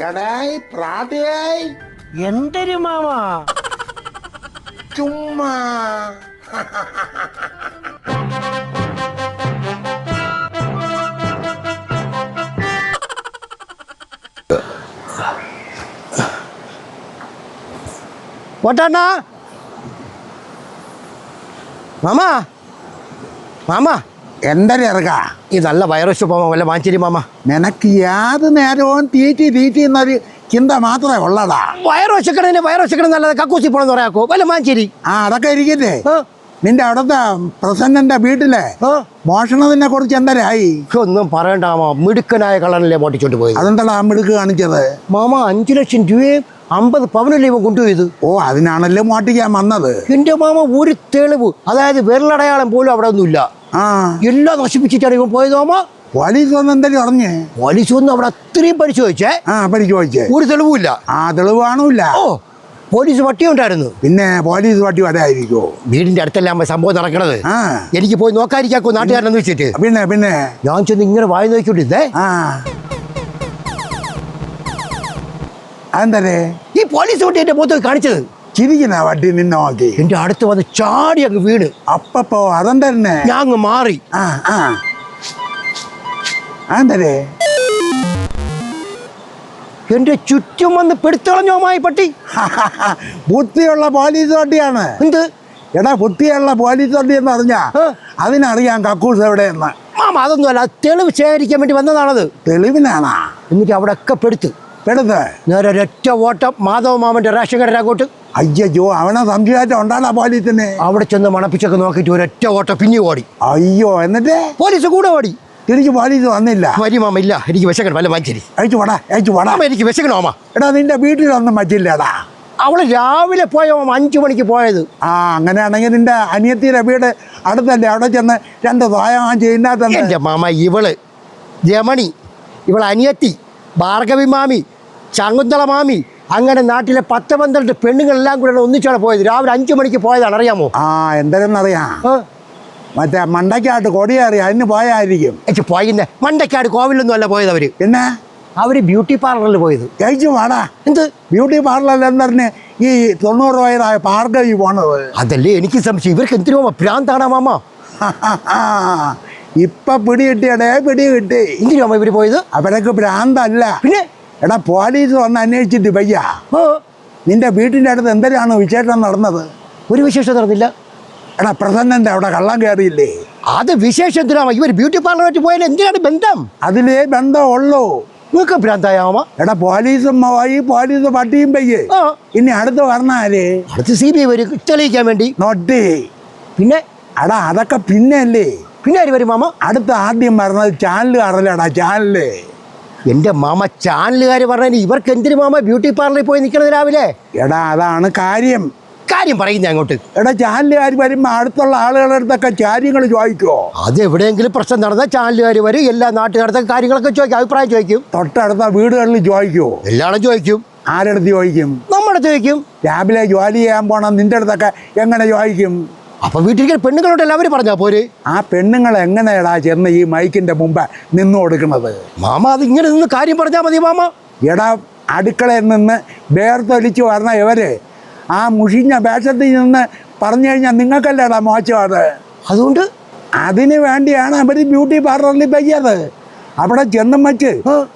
എടായ് പ്രാതയായി. എന്തൊരു മാമ? ചുമ്മാ. ഓട്ടണ്ണ മാമ? മാമ? എന്തൊരു ഇറക്ക ഈ നല്ല വൈറസ് മാമ വല്ല മാഞ്ചേരി മാമ. നിനക്ക് യാത് നേരവും തീറ്റി തീറ്റി എന്നൊരു ചിന്ത മാത്രമേ ഉള്ളടാ. വയറ് വെച്ചക്കണേ വയറ് വെച്ചക്കണ നല്ലത് കക്കൂസി പോണെന്ന് പറയാക്കോ? വല്ല മാഞ്ചേരി. ആ അതൊക്കെ ഇരിക്കട്ടെ. നിന്റെ അവിടുത്തെ പ്രസന്നന്റെ വീട്ടിലെ ആ. മോഷണത്തിനെ കുറിച്ച് എന്തരായി? ഒന്നും പറയണ്ട മാമ. മിടുക്കനായ കള്ളനല്ലേ മോട്ടിച്ചോണ്ട് പോയി അതെന്താടാ മിടുക്ക് കാണിച്ചത്? മാമ അഞ്ചു ലക്ഷം രൂപയും അമ്പത് പവനല്ലേ ഇവൻ കൊണ്ടുപോയത്? ഓ അതിനാണല്ലോ മോട്ടിക്കാൻ വന്നത്? എന്റെ മാമ ഒരു തെളിവ്. അതായത് വിരലടയാളം പോലും അവിടെ ഒന്നുമില്ല. ആ എല്ലാം നശിപ്പിച്ചിട്ടാണ് ഇവൻ പോയത് മാമ? പോലീസ് വന്ന് എന്തെങ്കിലും അറിഞ്ഞ്? പോലീസ് ഒന്നും അവിടെ അത്രയും പരിശോധിച്ചേ? ആ പരിശോധിച്ചേ. ഒരു തെളിവില്ല ആ തെളിവ് ഓ പോലീസ് പട്ടി ഉണ്ടായിരുന്നു. പിന്നെ പോലീസ് പട്ടി വരായിരിക്കോ വീടിന്റെ അടുത്തെല്ലാം സംഭവം നടക്കണത്. എനിക്ക് പോയി നോക്കാതിരിക്കാക്കോ നാട്ടുകാരനെന്ന് വെച്ചിട്ട്. പിന്നെ പിന്നെ. ഞാൻ ചെന്ന് ഇങ്ങനെ വായി നോക്കിക്കൊണ്ടിരുന്നേ. ആ. അതെന്തരേ ഈ പോലീസ് പട്ടി എന്റെ മുഖത്ത് കാണിച്ചത്. ചിരിക്കുന്ന വട്ടി നിന്നെ നോക്കി എന്റെ അടുത്ത് വന്ന് ചാടി അങ്ങ് വീണ്. അപ്പപ്പോ അതെന്തന്നെ? ഞാൻ അങ്ങ് മാറി. ആ ആ. അതെന്തരേ? എന്റെ ചുറ്റും വന്ന് പെടുത്തളഞ്ഞോ മായി പട്ടി ബുദ്ധിയുള്ള പോലീസ് വണ്ടിയാണ്. എന്ത്? എടാ ബുദ്ധിയുള്ള പോലീസ് വണ്ടി എന്ന് പറഞ്ഞാ? ആ. അതിനറിയാം കക്കൂസ് എവിടെയെന്ന്. മാമ അതൊന്നുമല്ല അല്ല തെളിവ് ശേഖരിക്കാൻ വേണ്ടി വന്നതാണത്. തെളിവിനാണാ? എന്നിട്ട് അവിടെ ഒക്കെ പെടുത്ത്. പെടുത്ത്? നേരെ ഒരൊറ്റ ഓട്ടം മാധവ മാമന്റെ റേഷൻ കടരാക്കോട്ട് അയ്യോ അവനെ സംശയമായിട്ട് ഉണ്ടാടാ പോലീസിന്? അവിടെ ചെന്ന് മണപ്പിച്ചൊക്കെ നോക്കിയിട്ട് ഒരൊറ്റ ഓട്ടം പിന്നെ ഓടി. അയ്യോ എന്നിട്ട്? പോലീസ് കൂടെ ഓടി. തിരിച്ച് പോലീസ് വന്നില്ല? വരി മാമ ഇല്ല എനിക്ക് വിശക്കണം വല്ല വാങ്ങിച്ചിരി. അയച്ചു പോടാ അയച്ചു വടാ എനിക്ക് വിശക്കണോ മാമ. എടാ നിന്റെ വീട്ടിലൊന്നും പറ്റില്ലടാ. അവൾ രാവിലെ പോയ അഞ്ചു മണിക്ക് പോയത്. ആ അങ്ങനെയാണെങ്കിൽ നിന്റെ അനിയത്തിയുടെ വീട് അടുത്തല്ലേ? അവിടെ ചെന്ന് രണ്ട് സായം ചെയ്യുന്നതന്നെ എന്റെ മാമ ഇവൾ രമണി ഇവൾ അനിയത്തി ഭാർഗവി മാമി ശകുന്തള മാമി അങ്ങനെ നാട്ടിലെ പത്ത് പന്ത്രണ്ട് പെണ്ണുങ്ങളെല്ലാം കൂടെ ഒന്നിച്ചാണ് പോയത്. രാവിലെ അഞ്ചു മണിക്ക് പോയതാണ് അറിയാമോ? ആ എന്തെന്നറിയാ മറ്റേ മണ്ടക്കാട്ട് കൊടിയേറി അതിന് പോയായിരിക്കും. പോയിന്നെ മണ്ടക്കാട് കോവിലൊന്നും അല്ല പോയത് അവർ. പിന്നെ? അവർ ബ്യൂട്ടി പാർലറിൽ പോയത്. കഴിച്ചു പാടാ എന്ത്? ബ്യൂട്ടി പാർലറിൽ എന്തറിഞ്ഞ് ഈ തൊണ്ണൂറ് വയസ്സായ പാർഗവി പോണത്. അതല്ലേ എനിക്ക് സംശയം. ഇവർക്ക് എന്തിനു ഭ്രാന്താണോ മാമ. ഇപ്പൊ പിടി കിട്ടിയടേ പിടി കിട്ടി. എന്തിനു മാമ ഇവർ പോയത്? അവരൊക്കെ പ്രാന്തല്ല പിന്നെ? എടാ പോലീസ് വന്ന് അന്വേഷിച്ചിട്ട് പയ്യ ആ നിന്റെ വീട്ടിന്റെ അടുത്ത് എന്തിനാണ് വിശേഷം നടന്നത്? ഒരു വിശേഷം നടന്നില്ല. എടാ പ്രസന്നന്റെ അവിടെ കള്ളം കയറിയില്ലേ? അത് വിശേഷത്തിനാ ഇവർ ബ്യൂട്ടി പാർലറായിട്ട് പോയാൽ എന്തിനാണ് ബന്ധം? അതിലേ ബന്ധമുള്ളൂ നിങ്ങൾക്ക് ഭ്രാന്തായാമ എടാ പോലീസും പോയി പോലീസ് പട്ടിയും പയ്യേ. ഇനി അടുത്ത് പറഞ്ഞാലേ അടുത്ത് സി ബി ഐ വരും തെളിയിക്കാൻ വേണ്ടി. നോട്ടേ. പിന്നെ? എടാ അതൊക്കെ പിന്നല്ലേ പിന്നെ ആര് വരും മാമ അടുത്ത ആദ്യം പറഞ്ഞത് ചാനലുകാരല്ലേടാ ചാനൽ. എന്റെ മാമ ചാനലുകാർ പറഞ്ഞാൽ ഇവർക്ക് എന്തിനു മാമ ബ്യൂട്ടി പാർലറിൽ പോയി നിൽക്കണത് രാവിലെ? എടാ അതാണ് കാര്യം. കാര്യം പറയുന്നേ അങ്ങോട്ട്. എടാ ചാനലുകാർ വരുമ്പോൾ അടുത്തുള്ള ആളുകളുടെ അടുത്തൊക്കെ കാര്യങ്ങൾ ചോദിക്കുമോ അത് എവിടെയെങ്കിലും പ്രശ്നം നടന്നാൽ ചാനലുകാർ വരും എല്ലാ നാട്ടുകാരുടെ കാര്യങ്ങളൊക്കെ ചോദിക്കും അഭിപ്രായം ചോദിക്കും. തൊട്ടടുത്ത വീടുകളിൽ ചോദിക്കോ? എല്ലാവരും ചോദിക്കും. ആരടുത്ത് ചോദിക്കും? നമ്മുടെ ചോദിക്കും. രാവിലെ ജോലി ചെയ്യാൻ പോണം നിന്റെ അടുത്തൊക്കെ എങ്ങനെ ചോദിക്കും? അപ്പൊ വീട്ടിൽ പെണ്ണുങ്ങളോട് എല്ലാവരും പറഞ്ഞാ പോര്? ആ പെണ്ണുങ്ങൾ എങ്ങനെയാടാ ചെന്ന് ഈ മൈക്കിന്റെ മുമ്പ് നിന്നു കൊടുക്കുന്നത്? മാമ അത് ഇങ്ങനെ നിന്ന് കാര്യം പറഞ്ഞാ മതി മാമ. എടാ അടുക്കളയിൽ നിന്ന് വേർത്തൊലിച്ച് വരണ ഇവർ ആ മുഷിഞ്ഞ വേഷത്തിൽ നിന്ന് പറഞ്ഞു കഴിഞ്ഞാൽ നിങ്ങൾക്കല്ലേടാ മോശം അത്? അതുകൊണ്ട്? അതിന് വേണ്ടിയാണ് അവർ ബ്യൂട്ടി പാർലറിൽ പയ്യത് അവിടെ ചെന്നും വെച്ച്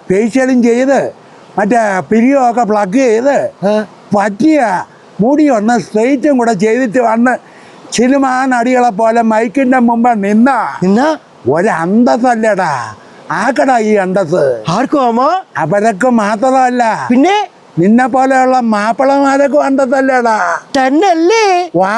ഫേഷ്യലും ചെയ്ത് മറ്റേ പിരിയോ ഒക്കെ പ്ലഗ് ചെയ്ത് പറ്റിയ മുടി ഒന്ന് സ്ട്രെയിറ്റും കൂടെ ചെയ്തിട്ട് വന്ന് സിനിമാ നടികളെ പോലെ മൈക്കിന്റെ മുമ്പ് നിന്ന. എന്നാ ഒരന്തസ്സല്ലേടാ. ആക്കടാ ഈ അന്തസ് ആർക്കും അവരൊക്കെ മാത്രമല്ല. പിന്നെ? നിന്നെ പോലെയുള്ള മാപ്പിളമാരൊക്കെ അന്തസ്സല്ലേടാ. തന്നെയല്ലേ വാ.